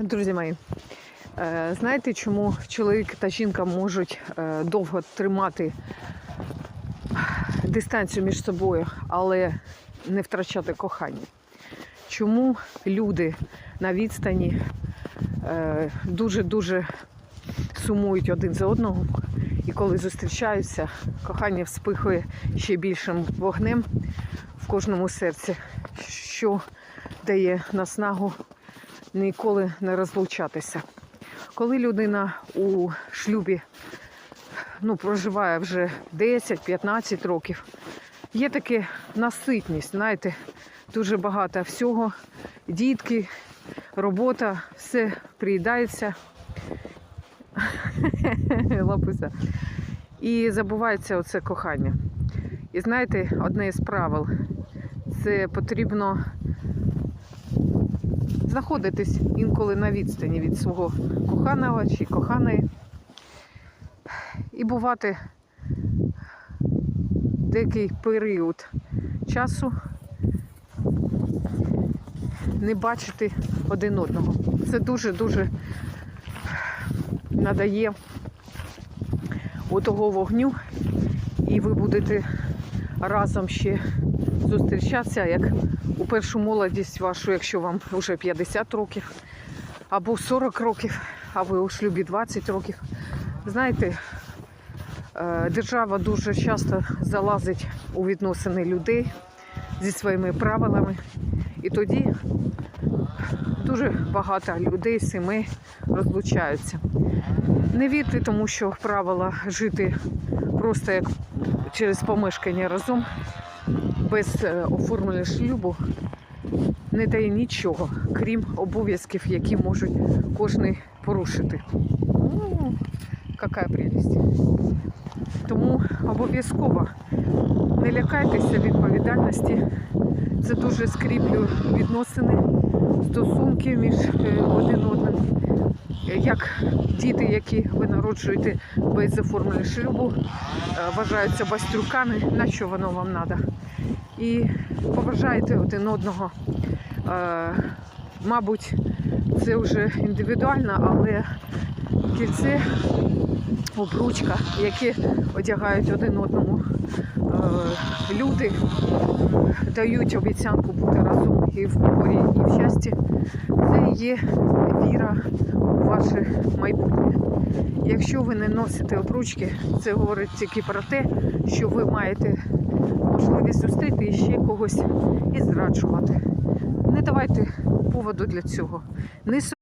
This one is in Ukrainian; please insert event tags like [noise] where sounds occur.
Друзі мої, е, знаєте, чому чоловік та жінка можуть е, довго тримати дистанцію між собою, але не втрачати кохання? Чому люди на відстані е, дуже-дуже сумують один за одного, і коли зустрічаються, кохання вспихує ще більшим вогнем в кожному серці, що дає наснагу ніколи не розлучатися. Коли людина у шлюбі ну, проживає вже 10-15 років, є таке наситність, знаєте, дуже багато всього, дітки, робота, все приїдається. [laughs] Лапуся. І забувається оце кохання. І знаєте, одне із правил це потрібно знаходитись інколи на відстані від свого коханого чи коханої. І бувати деякий період часу не бачити один одного. Це дуже-дуже надає отого вогню, і ви будете разом ще зустрічатися, як у першу молодість вашу, якщо вам вже 50 років, або 40 років, а ви у шлюбі 20 років. Знаєте, е, держава дуже часто залазить у відносини людей зі своїми правилами. І тоді дуже багато людей, сімей розлучаються. Не вірте тому, що правила жити просто як через помешкання разом, без е, оформлення шлюбу, не дає нічого, крім обов'язків, які можуть кожен порушити. Ну, яка прелість. Тому обов'язково не лякайтеся відповідальності. Це дуже скріплює відносини, стосунки між е. Як діти, які ви народжуєте без оформлення шлюбу, е, вважаються бастрюками, на що воно вам треба. І поважайте один одного. Е, Мабуть, це вже індивідуально, але кільце, обручка, які одягають один одному е, люди, дають обіцянку бути разом і в горі, і в щасті. Це є віра у ваше майбутнє. Якщо ви не носите обручки, це говорить тільки про те, що ви маєте можливість зустріти ще когось і зраджувати. Не давайте поводу для цього.